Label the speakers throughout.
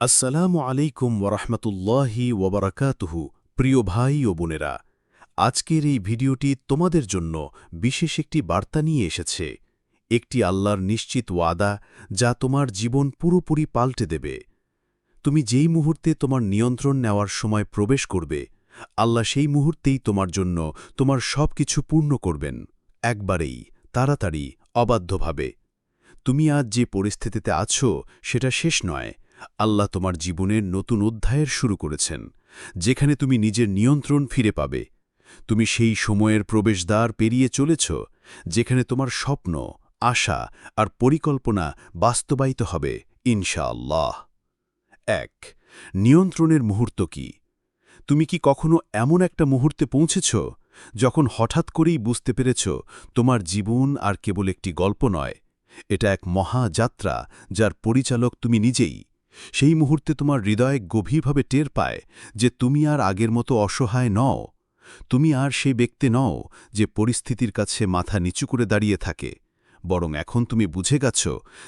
Speaker 1: আসসালামু আলাইকুম ওরহমতুল্লাহি ওবরাকাতুহু, প্রিয় ভাই ও বোনেরা। আজকের এই ভিডিওটি তোমাদের জন্য বিশেষ একটি বার্তা নিয়ে এসেছে। একটি আল্লাহর নিশ্চিত ওয়াদা যা তোমার জীবন পুরোপুরি পাল্টে দেবে। তুমি যেই মুহূর্তে তোমার নিয়ন্ত্রণ নেওয়ার সময় প্রবেশ করবে, আল্লাহ সেই মুহূর্তেই তোমার জন্য তোমার সব কিছু পূর্ণ করবেন। একবারেই, তাড়াতাড়ি, অবাধ্যভাবে। তুমি আজ যে পরিস্থিতিতে আছো, সেটা শেষ নয়। আল্লাহ তোমার জীবনের নতুন অধ্যায়ের শুরু করেছেন, যেখানে তুমি নিজের নিয়ন্ত্রণ ফিরে পাবে। তুমি সেই সময়ের প্রবেশদ্বার পেরিয়ে চলেছ, যেখানে তোমার স্বপ্ন, আশা আর পরিকল্পনা বাস্তবায়িত হবে, ইনশাআল্লাহ। এক, নিয়ন্ত্রণের মুহূর্ত কি? তুমি কি কখনো এমন একটা মুহূর্তে পৌঁছেছ, যখন হঠাৎ করেই বুঝতে পেরেছ তোমার জীবন আর কেবল একটি গল্প নয়? এটা এক মহাযাত্রা যার পরিচালক তুমি নিজেই। সেই মুহূর্তে তোমার হৃদয় গভীরভাবে টের পায় যে তুমি আর আগের মতো অসহায় নও। তুমি আর সেই ব্যক্তি নও যে পরিস্থিতির কাছে মাথা নিচু করে দাঁড়িয়ে থাকে। বরং এখন তুমি বুঝে গেছ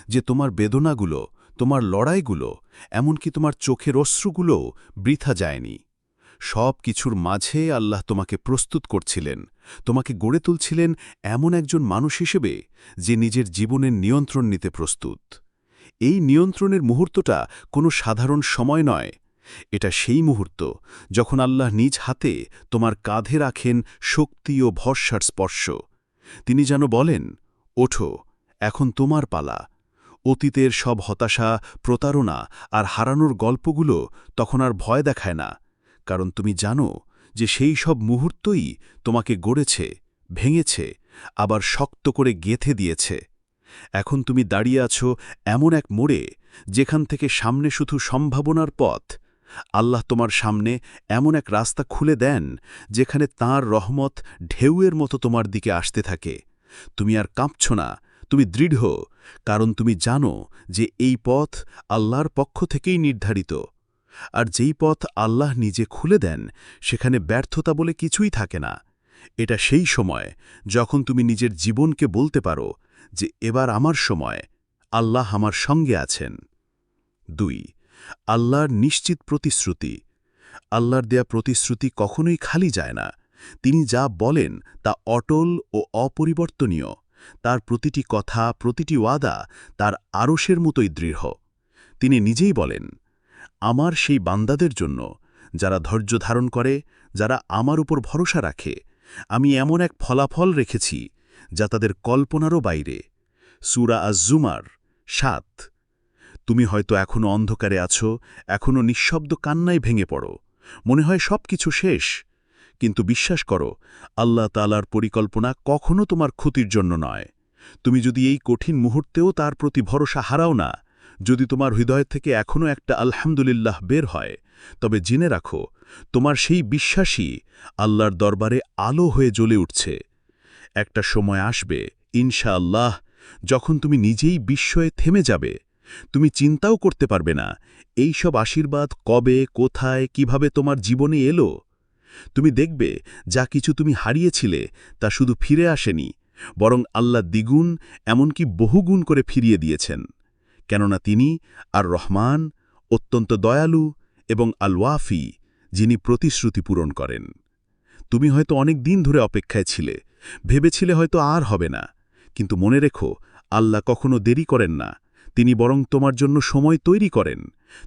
Speaker 1: যে তোমার বেদনাগুলো, তোমার লড়াইগুলো, এমনকি তোমার চোখের অশ্রুগুলোও বৃথা যায়নি। সব কিছুর মাঝে আল্লাহ তোমাকে প্রস্তুত করছিলেন। তোমাকে গড়ে তুলছিলেন এমন একজন মানুষ হিসেবে যে নিজের জীবনের নিয়ন্ত্রণ নিতে প্রস্তুত। এই নিয়ন্ত্রণের মুহূর্তটা কোনো সাধারণ সময় নয়। এটা সেই মুহূর্ত যখন আল্লাহ নিজ হাতে তোমার কাঁধে রাখেন শক্তি ও ভরসার স্পর্শ। তিনি যেন বলেন, ওঠো, এখন তোমার পালা। অতীতের সব হতাশা, প্রতারণা আর হারানোর গল্পগুলো তখন আর ভয় দেখায় না। কারণ তুমি জানো যে সেই সব মুহূর্তই তোমাকে গড়েছে, ভেঙেছে, আবার শক্ত করে গেথে দিয়েছে। এখন তুমি দাঁড়িয়ে আছো এমন এক মোড়ে, যেখান থেকে সামনে শুধু সম্ভাবনার পথ। আল্লাহ তোমার সামনে এমন এক রাস্তা খুলে দেন, যেখানে তার রহমত ঢেউয়ের মতো তোমার দিকে আসতে থাকে। তুমি আর কাঁপছ না, তুমি দৃঢ়, কারণ তুমি জানো যে এই পথ আল্লাহর পক্ষ থেকেই নির্ধারিত। আর যেই পথ আল্লাহ নিজে খুলে দেন, সেখানে ব্যর্থতা বলে কিছুই থাকে না। এটা সেই সময় যখন তুমি নিজের জীবনকে বলতে পারো যে এবার আমার সময় আল্লাহ আমার সঙ্গে আছেন। দুই, আল্লাহর নিশ্চিত প্রতিশ্রুতি। আল্লাহর দেয়া প্রতিশ্রুতি কখনোই খালি যায় না। তিনি যা বলেন তা অটল ও অপরিবর্তনীয়। তার প্রতিটি কথা, প্রতিটি ওয়াদা তার আরসের মতোই দৃঢ়। তিনি নিজেই বলেন, আমার সেই বান্দাদের জন্য, যারা ধৈর্য ধারণ করে, যারা আমার উপর ভরসা রাখে, আমি এমন এক ফলাফল রেখেছি যা তাদের কল্পনারও বাইরে। সুরা আজুমার সাত, তুমি হয়তো এখনও অন্ধকারে আছো এখনও নিঃশব্দ কান্নায় ভেঙে পড়ো। মনে হয় সব কিছু শেষ। কিন্তু বিশ্বাস করো, আল্লাহ তালার পরিকল্পনা কখনও তোমার ক্ষতির জন্য নয়। তুমি যদি এই কঠিন মুহূর্তেও তার প্রতি ভরসা হারাও না, যদি তোমার হৃদয় থেকে এখনও একটা আলহামদুলিল্লাহ বের হয়, তবে জেনে রাখো, তোমার সেই বিশ্বাসই আল্লাহর দরবারে আলো হয়ে জ্বলে উঠছে। একটা সময় আসবে, ইনশাআল্লাহ, যখন তুমি নিজেই বিস্ময়ে থেমে যাবে। তুমি চিন্তাও করতে পারবে না, এই সব আশীর্বাদ কবে, কোথায়, কীভাবে তোমার জীবনে এলো? তুমি দেখবে, যা কিছু তুমি হারিয়েছিলে, তা শুধু ফিরে আসেনি, বরং আল্লাহ দ্বিগুণ, এমনকি বহুগুণ করে ফিরিয়ে দিয়েছেন। কেননা তিনি আর রহমান অত্যন্ত দয়ালু এবং আলওয়াফি, যিনি প্রতিশ্রুতি পূরণ করেন। তুমি হয়তো অনেক দিন ধরে অপেক্ষায় ছিলে। ভেবেছিলে হয়তো আর হবে না। কিন্তু মনে রেখো, আল্লাহ কখনো দেরি করেন না। তিনি বরং তোমার জন্য সময় তৈরি করেন।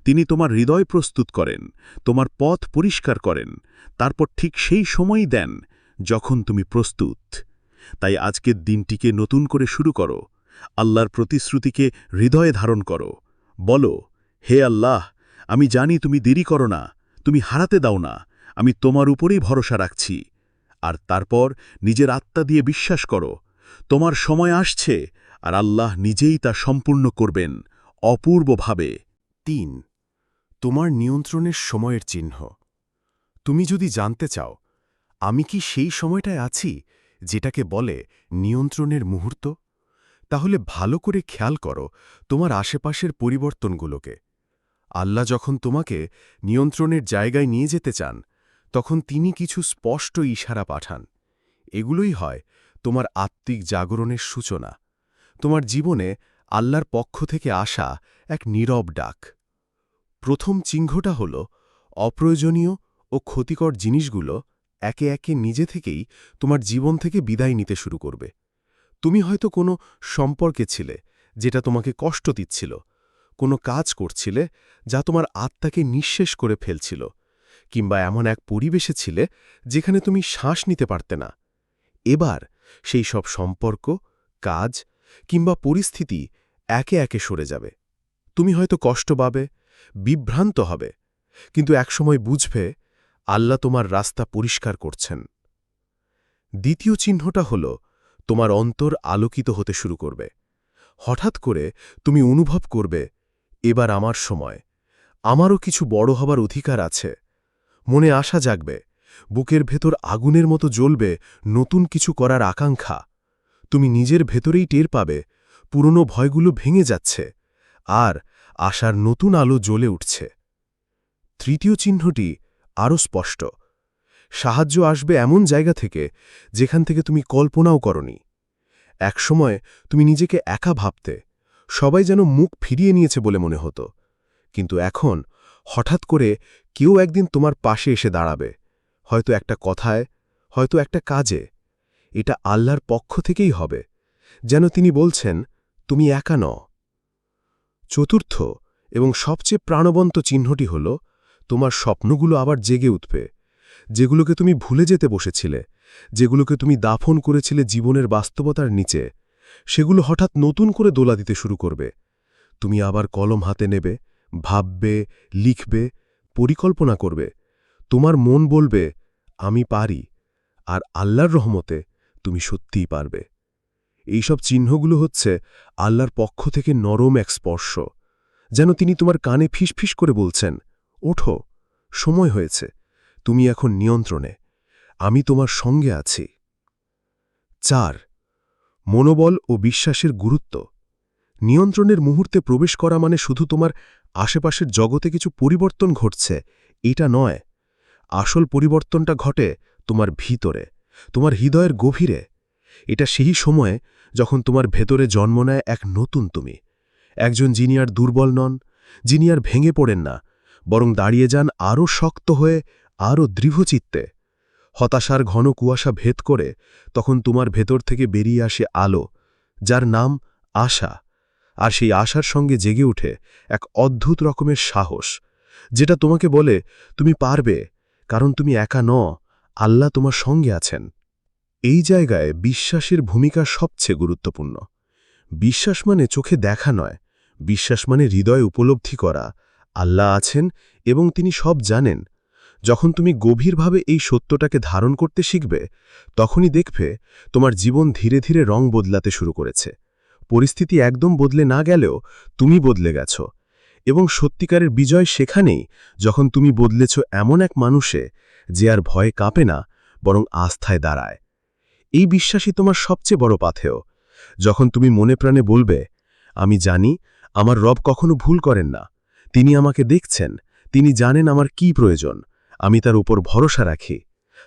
Speaker 1: তিনি তোমার হৃদয় প্রস্তুত করেন, তোমার পথ পরিষ্কার করেন। তারপর ঠিক সেই সময়ই দেন যখন তুমি প্রস্তুত। তাই আজকের দিনটিকে নতুন করে শুরু করো। আল্লাহর প্রতিশ্রুতিকে হৃদয়ে ধারণ করো। বলো, হে আল্লাহ, আমি জানি তুমি দেরি করো না, তুমি হারাতে দাও না। আমি তোমার উপরেই ভরসা রাখছি। আর তারপর নিজের আত্মা দিয়ে বিশ্বাস করো, তোমার সময় আসছে আর আল্লাহ নিজেই তা সম্পূর্ণ করবেন অপূর্বভাবে। তিন, তোমার নিয়ন্ত্রণের সময়ের চিহ্ন। তুমি যদি জানতে চাও, আমি কি সেই সময়টায় আছি যেটাকে বলে নিয়ন্ত্রণের মুহূর্ত? তাহলে ভালো করে খেয়াল করো তোমার আশেপাশের পরিবর্তনগুলোকে। আল্লাহ যখন তোমাকে নিয়ন্ত্রণের জায়গায় নিয়ে যেতে চান তখন তিনি কিছু স্পষ্ট ইশারা পাঠান। এগুলোই হয় তোমার আত্মিক জাগরণের সূচনা, তোমার জীবনে আল্লাহর পক্ষ থেকে আসা এক নীরব ডাক।
Speaker 2: প্রথম চিহ্নটা হল, অপ্রয়োজনীয় ও ক্ষতিকর জিনিসগুলো একে একে নিজে থেকেই তোমার জীবন থেকে বিদায় নিতে শুরু করবে। তুমি হয়তো কোনো সম্পর্কে ছিলে, যেটা তোমাকে কষ্ট দিচ্ছিল, কোনো কাজ করছিলে, যা তোমার আত্মাকে নিঃশেষ করে ফেলছিল কিংবা এমন এক পরিবেশে ছিলে যেখানে তুমি শ্বাস নিতে পারতে না। এবার সেই সব সম্পর্ক, কাজ কিংবা পরিস্থিতি একে একে সরে যাবে। তুমি হয়তো কষ্ট পাবে, বিভ্রান্ত হবে, কিন্তু একসময় বুঝবে আল্লাহ তোমার রাস্তা পরিষ্কার করছেন। দ্বিতীয় চিহ্নটা হল তোমার অন্তর আলোকিত হতে শুরু করবে। হঠাৎ করে তুমি অনুভব করবে, এবার আমার সময়। আমারও কিছু বড় হবার অধিকার আছে। মনে আশা জাগবে, বুকের ভেতর আগুনের মতো জ্বলবে নতুন কিছু করার আকাঙ্ক্ষা। তুমি নিজের ভেতরেই টের পাবে, পুরনো ভয়গুলো ভেঙে যাচ্ছে, আর আশার নতুন আলো জ্বলে উঠছে। তৃতীয় চিহ্নটি আরও স্পষ্ট, সাহায্য আসবে এমন জায়গা থেকে যেখান থেকে তুমি কল্পনাও করনি। একসময় তুমি নিজেকে একা ভাবতে, সবাই যেন মুখ ফিরিয়ে নিয়েছে বলে মনে হতো, কিন্তু এখন হঠাৎ করে কেউ একদিন তোমার পাশে এসে দাঁড়াবে। হয়তো একটা কথায়, হয়তো একটা কাজে। এটা আল্লাহর পক্ষ থেকেই হবে। যেন তিনি বলছেন, তুমি একা ন চতুর্থ এবং সবচেয়ে প্রাণবন্ত চিহ্নটি হল, তোমার স্বপ্নগুলো আবার জেগে উঠবে। যেগুলোকে তুমি ভুলে যেতে বসেছিলে, যেগুলোকে তুমি দাফন করেছিলে জীবনের বাস্তবতার নিচে, সেগুলো হঠাৎ নতুন করে দোলা দিতে শুরু করবে। তুমি আবার কলম হাতে নেবে ভাববে, লিখবে, পরিকল্পনা করবে। তোমার মন বলবে, আমি পারি। আর আল্লাহর রহমতে তুমি সত্যিই পারবে। এইসব চিহ্নগুলো হচ্ছে আল্লাহর পক্ষ থেকে নরম এক স্পর্শ, যেন তিনি তোমার কানে ফিসফিস করে বলছেন, ওঠো, সময় হয়েছে, তুমি এখন নিয়ন্ত্রণে, আমি তোমার সঙ্গে আছি। চার, মনোবল ও বিশ্বাসের গুরুত্ব। নিয়ন্ত্রণের মুহূর্তে প্রবেশ করা মানে শুধু তোমার আশেপাশের জগতে কিছু পরিবর্তন ঘটছে, এটা নয়। আসল পরিবর্তনটা ঘটে তোমার ভিতরে, তোমার হৃদয়ের গভীরে। এটা সেই সময়ে যখন তোমার ভেতরে জন্ম নেয় এক নতুন তুমি। একজন যিনি আর দুর্বল নন, যিনি আর ভেঙে পড়েন না, বরং দাঁড়িয়ে যান আরও শক্ত হয়ে, আরও দৃঢ়চিত্তে। হতাশার ঘন কুয়াশা ভেদ করে তখন তোমার ভেতর থেকে বেরিয়ে আসে আলো, যার নাম আশা। আর সেই আশার সঙ্গে জেগে উঠে এক অদ্ভুত রকমের সাহস, যেটা তোমাকে বলে, তুমি পারবে, কারণ তুমি একা ন আল্লাহ তোমার সঙ্গে আছেন। এই জায়গায় বিশ্বাসের ভূমিকা সবচেয়ে গুরুত্বপূর্ণ। বিশ্বাস মানে চোখে দেখা নয়, বিশ্বাস মানে হৃদয় উপলব্ধি করা, আল্লাহ আছেন এবং তিনি সব জানেন। যখন তুমি গভীরভাবে এই সত্যটাকে ধারণ করতে শিখবে, তখনই দেখবে তোমার জীবন ধীরে ধীরে রং বদলাতে শুরু করেছে। পরিস্থিতি একদম বদলে না গেলেও তুমি বদলে গেছ। এবং সত্যিকারের বিজয় সেখানেই যখন তুমি বদলেছ এমন এক মানুষে যে আর ভয়ে কাঁপে না, বরং আস্থায় দাঁড়ায়। এই বিশ্বাসই তোমার সবচেয়ে বড় পাথেয়। যখন তুমি মনে প্রাণে বলবে, আমি জানি আমার রব কখনো ভুল করেন না। তিনি আমাকে দেখছেন, তিনি জানেন আমার কি প্রয়োজন। আমি তার উপর ভরসা রাখি।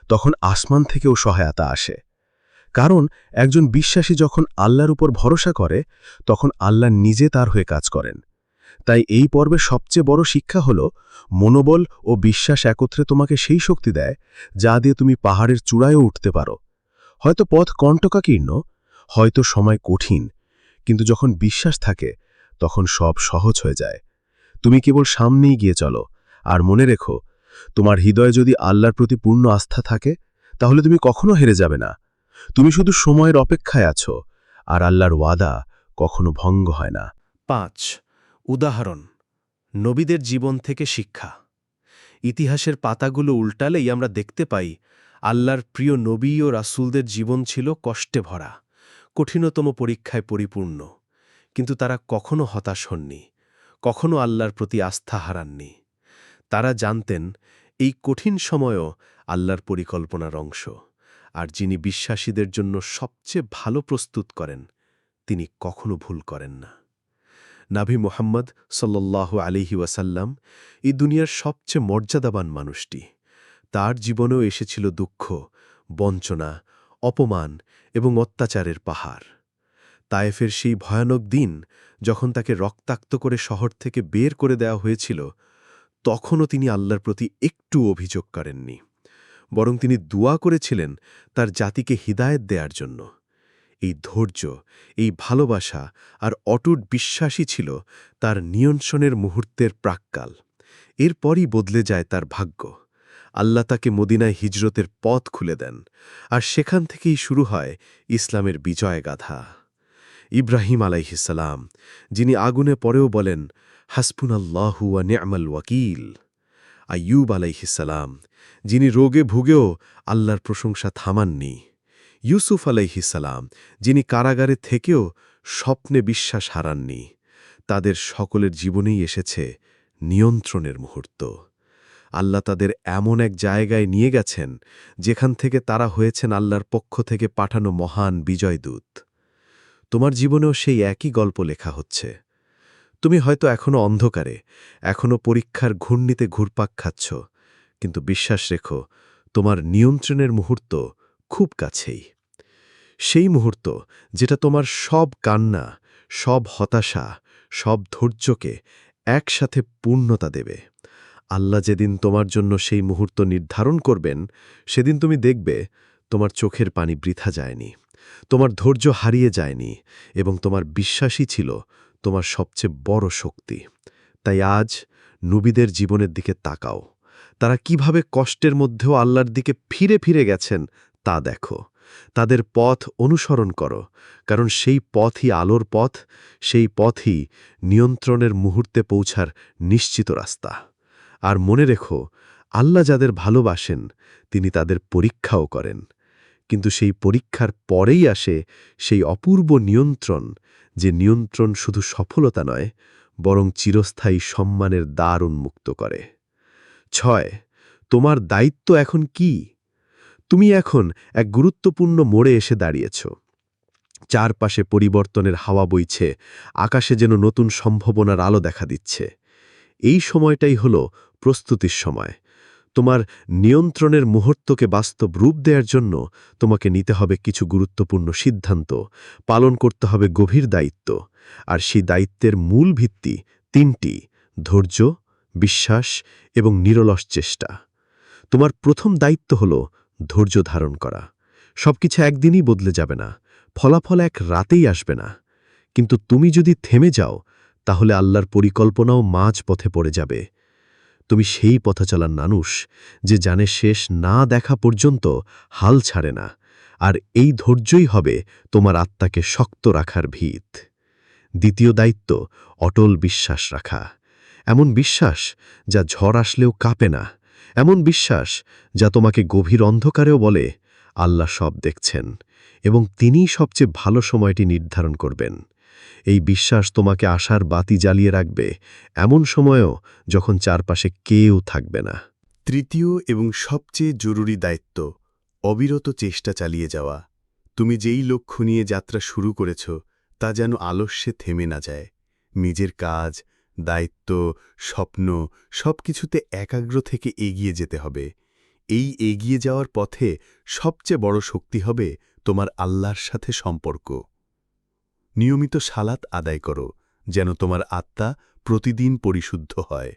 Speaker 2: তখন আসমান থেকেও সহায়তা আসে। কারণ একজন বিশ্বাসী যখন আল্লাহর উপর ভরসা করে, তখন আল্লাহ নিজে তার হয়ে কাজ করেন। তাই এই পর্বের সবচেয়ে বড় শিক্ষা হল, মনোবল ও বিশ্বাস একত্রে তোমাকে সেই শক্তি দেয়, যা দিয়ে তুমি পাহাড়ের চূড়ায়ও উঠতে পারো। হয়তো পথ কণ্টকাকীর্ণ, হয়তো সময় কঠিন, কিন্তু যখন বিশ্বাস থাকে, তখন সব সহজ হয়ে যায়। তুমি কেবল সামনেই গিয়ে চলো, আর মনে রেখো, তোমার হৃদয়ে যদি আল্লাহর প্রতি পূর্ণ আস্থা থাকে, তাহলে তুমি কখনো হেরে যাবে না। তুমি শুধু সময়ের অপেক্ষায় আছো, আর আল্লাহর ওয়াদা কখনো ভঙ্গ হয় না।
Speaker 3: পাঁচ, উদাহরণ, নবীদের জীবন থেকে শিক্ষা। ইতিহাসের পাতাগুলো উল্টালেই আমরা দেখতে পাই, আল্লাহর প্রিয় নবী ও রাসূলদের জীবন ছিল কষ্টে ভরা, কঠিনতম পরীক্ষায় পরিপূর্ণ। কিন্তু তারা কখনো হতাশ হননি, কখনো আল্লাহর প্রতি আস্থা হারাননি। তারা জানতেন, এই কঠিন সময়ও আল্লাহর পরিকল্পনার অংশ। আর যিনি বিশ্বাসীদের জন্য সবচেয়ে ভালো প্রস্তুত করেন, তিনি কখনো ভুল করেন না। নাভি মোহাম্মদ সাল্লাহ আলিহি ওয়াসাল্লাম এই দুনিয়ার সবচেয়ে মর্যাদাবান মানুষটি। তার জীবনেও এসেছিল দুঃখ, বঞ্চনা, অপমান এবং অত্যাচারের পাহাড়। তায়েফের সেই ভয়ানক দিন যখন তাকে রক্তাক্ত করে শহর থেকে বের করে দেওয়া হয়েছিল, তখনও তিনি আল্লাহর প্রতি একটু অভিযোগ করেননি। বরং তিনি দোয়া করেছিলেন তার জাতিকে হিদায়ত দেওয়ার জন্য। এই ধৈর্য, এই ভালোবাসা আর অটুট বিশ্বাসই ছিল তার নিয়ন্ত্রণের মুহূর্তের প্রাক্কাল। এরপরই বদলে যায় তার ভাগ্য। আল্লাহ তাকে মদিনায় হিজরতের পথ খুলে দেন আর সেখান থেকেই শুরু হয় ইসলামের বিজয় গাথা ইব্রাহিম আলাইহিসালাম যিনি আগুনে পরেও বলেন হাসপুন আল্লাহু ওয়া নি'মাল ওয়াকিল। আইয়ুব আলাইহিসালাম যিনি রোগে ভুগেও আল্লাহর প্রশংসা থামাননি। ইউসুফ আলাইহিসালাম যিনি কারাগারে থেকেও স্বপ্নে বিশ্বাস হারাননি, তাদের সকলের জীবনেই এসেছে নিয়ন্ত্রণের মুহূর্ত। আল্লাহ তাদের এমন এক জায়গায় নিয়ে গেছেন, যেখান থেকে তারা হয়েছেন আল্লাহর পক্ষ থেকে পাঠানো মহান বিজয়দূত। তোমার জীবনেও সেই একই গল্প লেখা হচ্ছে। তুমি হয়তো এখনও অন্ধকারে এখনও পরীক্ষার ঘূর্ণিতে ঘুরপাক খাচ্ছ, কিন্তু বিশ্বাস রেখো, তোমার নিয়ন্ত্রণের মুহূর্ত খুব কাছেই। সেই মুহূর্ত যেটা তোমার সব কান্না, সব হতাশা, সব ধৈর্যকে একসাথে পূর্ণতা দেবে। আল্লাহ যেদিন তোমার জন্য সেই মুহূর্ত নির্ধারণ করবেন, সেদিন তুমি দেখবে তোমার চোখের পানি বৃথা যায়নি, তোমার ধৈর্য হারিয়ে যায়নি এবং তোমার বিশ্বাসই ছিল তোমার সবচেয়ে বড় শক্তি। তাই আজ নবীদের জীবনের দিকে তাকাও। তারা কীভাবে কষ্টের মধ্যেও আল্লাহর দিকে ফিরে ফিরে গেছেন তা দেখো। তাদের পথ অনুসরণ করো, কারণ সেই পথই আলোর পথ, সেই পথই নিয়ন্ত্রণের মুহূর্তে পৌঁছার নিশ্চিত রাস্তা। আর মনে রেখো, আল্লাহ যাদের ভালোবাসেন, তিনি তাদের পরীক্ষাও করেন। কিন্তু সেই পরীক্ষার পরেই আসে সেই অপূর্ব নিয়ন্ত্রণ যে নিয়ন্ত্রণ শুধু সফলতা নয়, বরং চিরস্থায়ী সম্মানের দ্বার উন্মুক্ত করে। ছয়, তোমার দায়িত্ব এখন কি? তুমি এখন এক গুরুত্বপূর্ণ মোড়ে এসে দাঁড়িয়েছ। চারপাশে পরিবর্তনের হাওয়া বইছে, আকাশে যেন নতুন সম্ভাবনার আলো দেখা দিচ্ছে। এই সময়টাই হল প্রস্তুতির সময়। তোমার নিয়ন্ত্রণের মুহূর্তকে বাস্তব রূপ দেওয়ার জন্য তোমাকে নিতে হবে কিছু গুরুত্বপূর্ণ সিদ্ধান্ত। পালন করতে হবে গভীর দায়িত্ব। আর সেই দায়িত্বের মূল ভিত্তি তিনটি, ধৈর্য, বিশ্বাস এবং নিরলস চেষ্টা। তোমার প্রথম দায়িত্ব হল ধৈর্য ধারণ করা। সবকিছু একদিনই বদলে যাবে না। ফলাফল এক রাতেই আসবে না। কিন্তু তুমি যদি থেমে যাও, তাহলে আল্লাহর পরিকল্পনাও মাঝ পথে পড়ে যাবে। তুমি সেই পথচালার মানুষ যে জানে শেষ না দেখা পর্যন্ত হাল ছাড়ে না, আর এই ধৈর্যই হবে তোমার আত্মাকে শক্ত রাখার ভিত। দ্বিতীয় দায়িত্ব, অটল বিশ্বাস রাখা। এমন বিশ্বাস যা ঝড় আসলেও কাঁপে না। এমন বিশ্বাস যা তোমাকে গভীর অন্ধকারেও বলে, আল্লাহ সব দেখছেন এবং তিনিই সবচেয়ে ভালো সময়টি নির্ধারণ করবেন। এই বিশ্বাস তোমাকে আশার বাতি জ্বালিয়ে রাখবে, এমন সময়ও যখন চারপাশে কেউ থাকবে না।
Speaker 1: তৃতীয় এবং সবচেয়ে জরুরি দায়িত্ব, অবিরত চেষ্টা চালিয়ে যাওয়া। তুমি যেই লক্ষ্য নিয়ে যাত্রা শুরু করেছ, তা যেন আলস্যে থেমে না যায়। নিজের কাজ, দায়িত্ব, স্বপ্ন, সবকিছুতে একাগ্র থেকে এগিয়ে যেতে হবে। এই এগিয়ে যাওয়ার পথে সবচেয়ে বড় শক্তি হবে তোমার আল্লাহর সাথে সম্পর্ক। নিয়মিত সালাত আদায় করো, যেন তোমার আত্মা প্রতিদিন পরিশুদ্ধ হয়।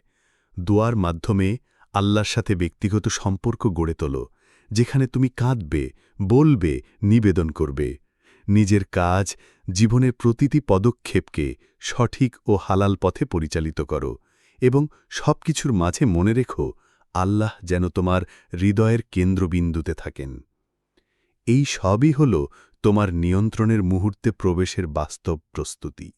Speaker 1: দোয়ার মাধ্যমে আল্লাহর সাথে ব্যক্তিগত সম্পর্ক গড়ে তোলো, যেখানে তুমি কাঁদবে, বলবে, নিবেদন করবে। নিজের কাজ জীবনের প্রতিটি পদক্ষেপকে সঠিক ও হালাল পথে পরিচালিত করো এবং সবকিছুর মাঝে মনে রেখো, আল্লাহ যেন তোমার হৃদয়ের কেন্দ্রবিন্দুতে থাকেন। এই সবই হল তোমার নিয়ন্ত্রণের মুহূর্তে প্রবেশের বাস্তব প্রস্তুতি।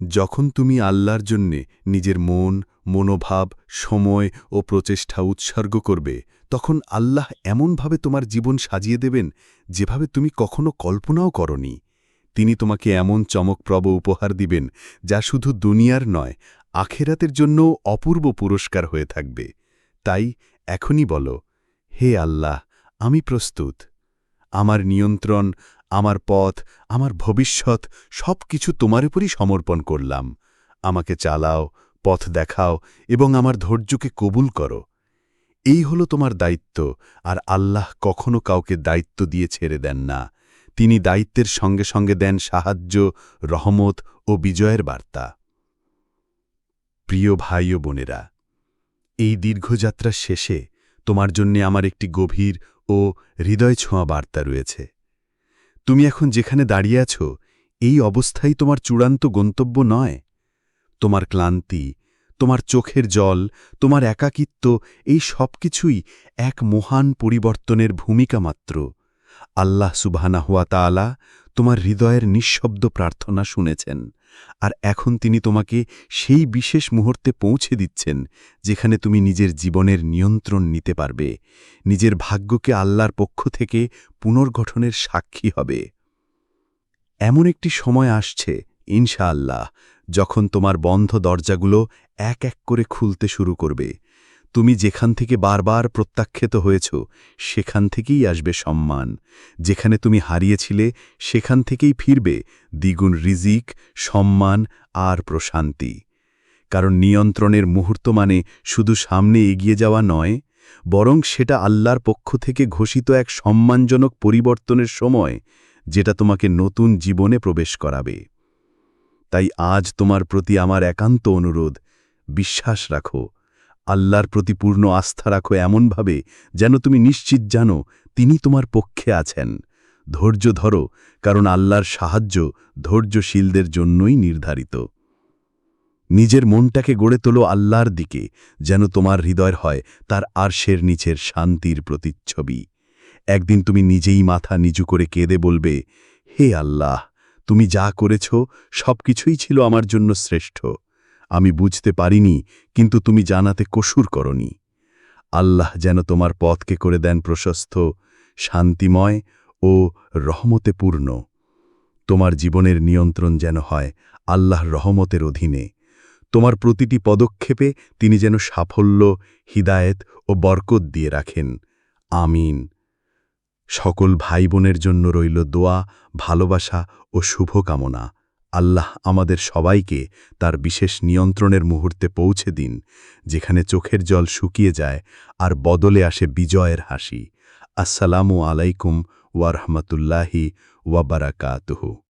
Speaker 1: যখন তুমি আল্লাহর জন্যে নিজের মন, মনোভাব, সময় ও প্রচেষ্টা উৎসর্গ করবে, তখন আল্লাহ এমনভাবে তোমার জীবন সাজিয়ে দেবেন যেভাবে তুমি কখনো কল্পনাও করনি। তিনি তোমাকে এমন চমকপ্রব উপহার দিবেন যা শুধু দুনিয়ার নয়, আখেরাতের জন্যও অপূর্ব পুরস্কার হয়ে থাকবে। তাই এখনই বলো, হে আল্লাহ, আমি প্রস্তুত। আমার নিয়ন্ত্রণ, আমার পথ, আমার ভবিষ্যৎ সব কিছু তোমার উপরই সমর্পণ করলাম। আমাকে চালাও, পথ দেখাও এবং আমার ধৈর্যকে কবুল করো। এই হলো তোমার দায়িত্ব, আর আল্লাহ কখনো কাউকে দায়িত্ব দিয়ে ছেড়ে দেন না। তিনি দায়িত্বের সঙ্গে সঙ্গে দেন সাহায্য, রহমত ও বিজয়ের বার্তা। প্রিয় ভাই ও বোনেরা, এই দীর্ঘযাত্রার শেষে তোমার জন্যে আমার একটি গভীর ও হৃদয় ছোঁয়া বার্তা রয়েছে। তুমি এখন যেখানে দাঁড়িয়ে আছো, এই অবস্থাই তোমার চূড়ান্ত গন্তব্য নয়। তোমার ক্লান্তি, তোমার চোখের জল, তোমার একাকিত্ব, এই সব কিছুই এক মহান পরিবর্তনের ভূমিকা মাত্র। আল্লাহ সুবহানা হুয়া তাআলা তোমার হৃদয়ের নিঃশব্দ প্রার্থনা শুনেছেন। আর এখন তিনি তোমাকে সেই বিশেষ মুহূর্তে পৌঁছে দিচ্ছেন, যেখানে তুমি নিজের জীবনের নিয়ন্ত্রণ নিতে পারবে। নিজের ভাগ্যকে আল্লাহর পক্ষ থেকে পুনর্গঠনের সাক্ষী হবে। এমন একটি সময় আসছে, ইনশাআল্লাহ, যখন তোমার বন্ধ দরজাগুলো এক এক করে খুলতে শুরু করবে। তুমি যেখান থেকে বারবার প্রত্যাখ্যাত হয়েছ, সেখান থেকেই আসবে সম্মান। যেখানে তুমি হারিয়েছিলে, সেখান থেকেই ফিরবে দ্বিগুণ রিজিক, সম্মান আর প্রশান্তি। কারণ নিয়ন্ত্রণের মুহূর্ত মানে শুধু সামনে এগিয়ে যাওয়া নয়, বরং সেটা আল্লাহর পক্ষ থেকে ঘোষিত এক সম্মানজনক পরিবর্তনের সময়, যেটা তোমাকে নতুন জীবনে প্রবেশ করাবে। তাই আজ তোমার প্রতি আমার একান্ত অনুরোধ, বিশ্বাস রাখো আল্লাহর প্রতি পূর্ণ আস্থা রাখো এমনভাবে যেন তুমি নিশ্চিত জানো তিনি তোমার পক্ষে আছেন। ধৈর্য ধরো, কারণ আল্লাহর সাহায্য ধৈর্যশীলদের জন্যই নির্ধারিত। নিজের মনটাকে গড়ে তোলো আল্লাহর দিকে, যেন তোমার হৃদয় হয় তার আরশের নিচের শান্তির প্রতিচ্ছবি। একদিন তুমি নিজেই মাথা নিচু করে কেঁদে বলবে, হে আল্লাহ, তুমি যা করেছ সব কিছুই ছিল আমার জন্য শ্রেষ্ঠ। আমি বুঝতে পারিনি, কিন্তু তুমি জানাতে কসুর করনি। আল্লাহ যেন তোমার পথকে করে দেন প্রশস্ত, শান্তিময় ও রহমতে পূর্ণ তোমার জীবনের নিয়ন্ত্রণ যেন হয় আল্লাহ রহমতের অধীনে। তোমার প্রতিটি পদক্ষেপে তিনি যেন সাফল্য, হিদায়েত ও বরকত দিয়ে রাখেন। আমিন। সকল ভাই বোনের জন্য রইল দোয়া, ভালোবাসা ও শুভকামনা। আল্লাহ আমাদের সবাইকে তার বিশেষ নিয়ন্ত্রণের মুহূর্তে পৌঁছে দিন, যেখানে চোখের জল শুকিয়ে যায় আর বদলে আসে বিজয়ের হাসি। আসসালামু আলাইকুম ওয়ারহমতুল্লাহি ওয়াবারাকাতুহু